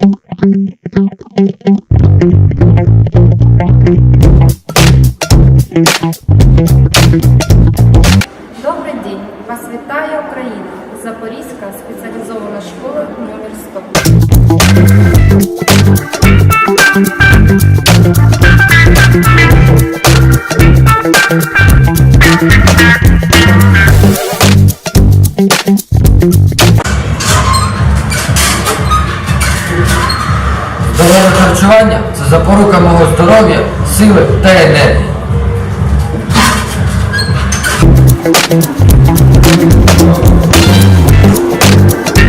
Добрий день! Вас вітає Україна! Запорізька спеціалізована школа номер 100. Здорове харчування це запорука мого здоров'я, сили та енергії.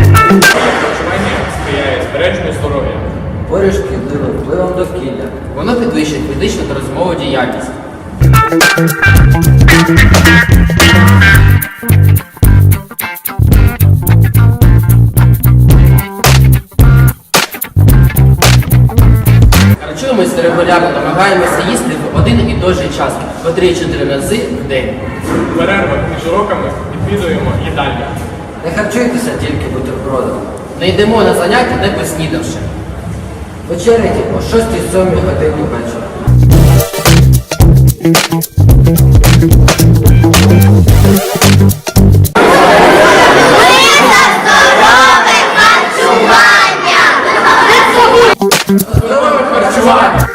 Харчування сприяє збереженню здоров'я. Поряд шкідливим впливом довкілля. Воно підвищує фізичну та розмову діяльність. Харчуємося регулярно, намагаємося їсти в один і той же час, по 3-4 рази в день. В перервах між уроками відвідуємо їдальню. Не харчуйтеся тільки бутербродом. Не йдемо на заняття, не поснідавши. Вечеряйте о 6-7 годині вечора. one.